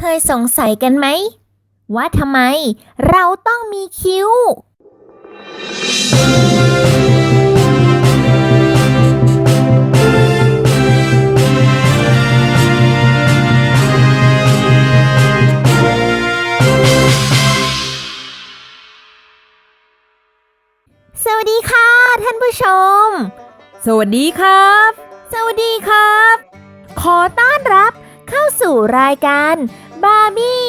เคยสงสัยกันไหม ว่าทำไมเราต้องมีคิ้ว สวัสดีค่ะ ท่านผู้ชม สวัสดีครับ สวัสดีครับ ขอต้อนรับ เข้าสู่รายการบาร์บี้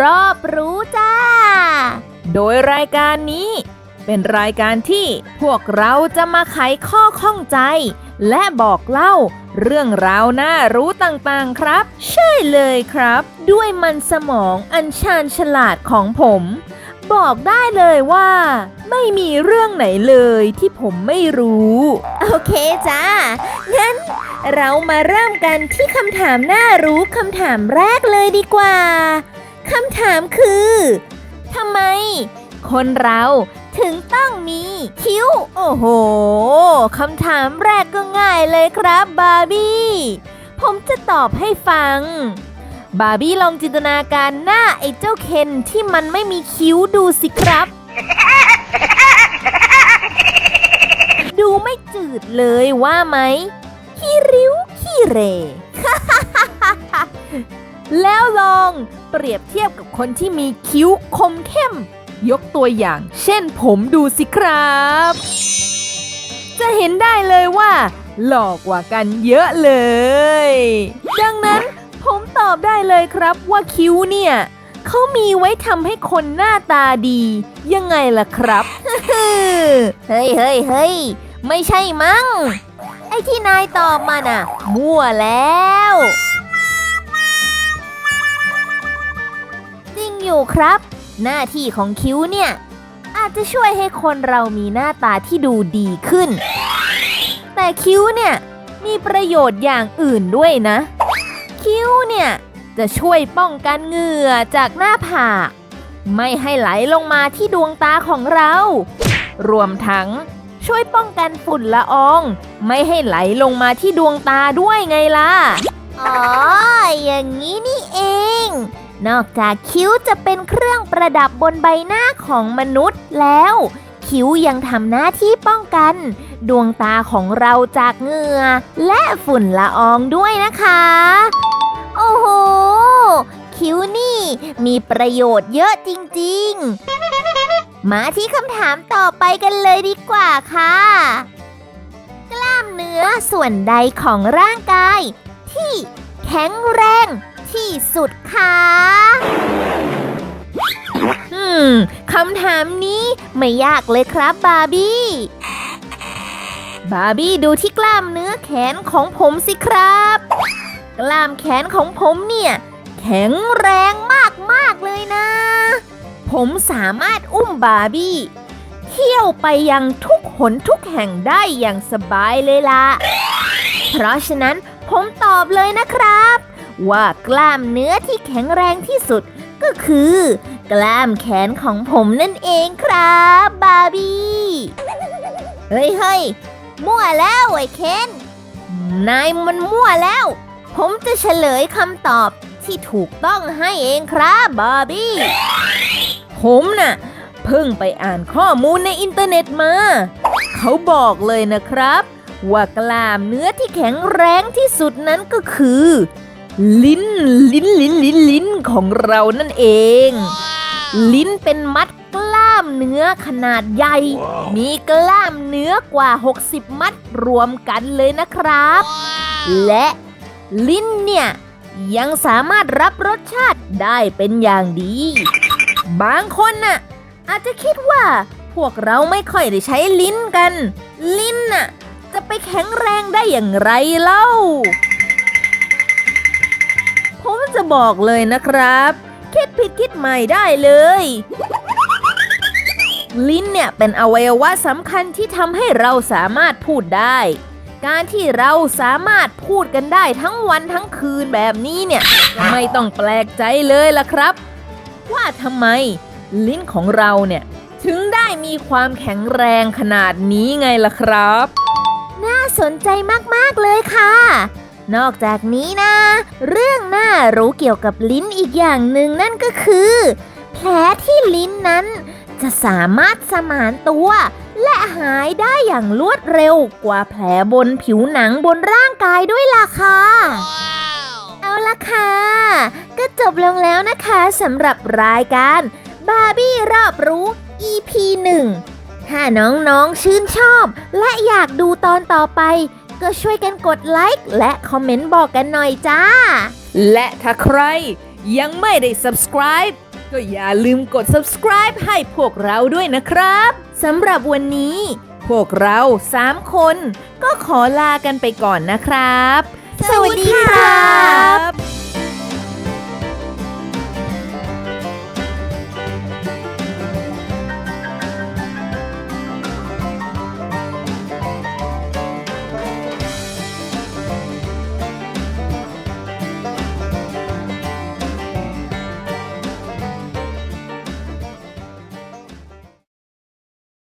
รอบรู้จ้า โดยรายการนี้ เป็นรายการที่พวกเราจะมาไขข้อข้องใจ และบอกเล่า เรื่องราวน่ารู้ต่างๆครับ ใช่เลยครับ ด้วยมันสมองอันชาญฉลาดของผม บอกได้เลยว่า ไม่มีเรื่องไหนเลยที่ผมไม่รู้ โอเคจ้า งั้นเรามาเริ่มกันที่คำถามน่ารู้คำถามแรกเลยดีกว่าคำถามคือทำไม คนเราถึงต้องมีคิ้ว โอ้โหคำถามแรกก็ง่ายเลยครับบาร์บี้ ผมจะตอบให้ฟัง บาร์บี้ลองจินตนาการหน้าไอ้เจ้าเคนที่มันไม่มีคิ้วดูสิครับ ดูไม่จืดเลยว่าไหมขี้ริ้วขี้เร แล้วลองเปรียบเทียบกับคนที่มีคิ้วคมเข้ม ยกตัวอย่าง เช่นผมดูสิครับ จะเห็นได้เลยว่า หลอกกว่ากันเยอะเลย ดังนั้น อบได้เลยครับว่าคิ้วเนี่ยเขามีไว้ทำให้คนหน้าตาดี ยังไงล่ะครับ เฮ้ยเฮ้ยเฮ้ยไม่ใช่มั้ง ไอ้ที่นายตอบมาน่ะ มั่วแล้ว จริงอยู่ครับ หน้าที่ของคิ้วเนี่ย อาจจะช่วยให้คนเรามีหน้าตาที่ดูดีขึ้น แต่คิ้วเนี่ย มีประโยชน์อย่างอื่นด้วยนะ คิ้วเนี่ย จะช่วยป้องกันเหงื่อจากหน้าผาก ไม่ให้ไหลลงมาที่ดวงตาของเรา รวมทั้งช่วยป้องกันฝุ่นละออง ไม่ให้ไหลลงมาที่ดวงตาด้วยไงล่ะ อ๋อ อย่างนี้นี่เอง นอกจากคิ้วจะเป็นเครื่องประดับบนใบหน้าของมนุษย์แล้ว คิ้วยังทำหน้าที่ป้องกัน ดวงตาของเราจากเหงื่อและฝุ่นละอองด้วยนะคะ โอ้โห คิ้วนี่ มีประโยชน์เยอะจริง ๆ มาที่คำถามต่อไปกันเลยดีกว่าค่ะ กล้ามเนื้อส่วนใดของร่างกาย ที่แข็งแรงที่สุดคะอืมคำถามนี้ไม่ยากเลยครับบาร์บี้ บาร์บี้ดูที่กล้ามเนื้อแขนของผมสิครับ กล้ามแขนของผมเนี่ย แข็งแรงมากๆเลยนะ ผมสามารถอุ้มบาร์บี้ เที่ยวไปยังทุกหนทุกแห่งได้อย่างสบายเลยล่ะ เพราะฉะนั้นผมตอบเลยนะครับ ว่ากล้ามเนื้อที่แข็งแรงที่สุดก็คือ กล้ามแขนของผมนั่นเองครับบาร์บี้ เฮ้ยเฮ้ยมั่วแล้วไอ้เคนนายมันมั่วแล้ว ผมจะเฉลยคำตอบที่ถูกต้องให้เองครับบาร์บี้ ผมน่ะเพิ่งไปอ่านข้อมูลในอินเทอร์เน็ตมา เขาบอกเลยนะครับ ว่ากล้ามเนื้อที่แข็งแรงที่สุดนั้นก็คือ ลิ้น ลิ้นลิ้นลิ้นลิ้นของเรานั่นเอง ลิ้นเป็นมัดกล้ามเนื้อขนาดใหญ่ มีกล้ามเนื้อกว่า 60 มัดรวมกันเลยนะครับ และ ลิ้นเนี่ย ยังสามารถรับรสชาติได้เป็นอย่างดี บางคนน่ะ อาจจะคิดว่าพวกเราไม่ค่อยได้ใช้ลิ้นกัน ลิ้นน่ะ จะไปแข็งแรงได้อย่างไรเล่า ผมจะบอกเลยนะครับ คิดผิดคิดใหม่ได้เลย ลิ้นเนี่ยเป็นอวัยวะสำคัญที่ทำให้เราสามารถพูดได้ การที่เราสามารถพูดกันได้ทั้งวันทั้งคืนแบบนี้เนี่ย ไม่ต้องแปลกใจเลยล่ะครับ ว่าทำไมลิ้นของเราเนี่ย ถึงได้มีความแข็งแรงขนาดนี้ไงล่ะครับ น่าสนใจมาก ๆ เลยค่ะ นอกจากนี้นะ เรื่องน่ารู้เกี่ยวกับลิ้นอีกอย่างหนึ่งนั่นก็คือ แผลที่ลิ้นนั้นจะสามารถสมานตัว และหายได้อย่างรวดเร็วกว่าแผลบนผิวหนังบนร่างกายด้วยล่ะค่ะ เอาละค่ะ ก็จบลงแล้วนะคะสำหรับรายการบาร์บี้รอบรู้ EP 1 ถ้าน้องๆชื่นชอบ และอยากดูตอนต่อไป ก็ช่วยกันกดไลค์และคอมเมนต์บอกกันหน่อยจ้า และถ้าใครยังไม่ได้ subscribe ก็อย่าลืมกด subscribe ให้พวกเราด้วยนะครับ สำหรับวันนี้ พวกเราสามคนก็ขอลากันไปก่อนนะครับ สวัสดีครับ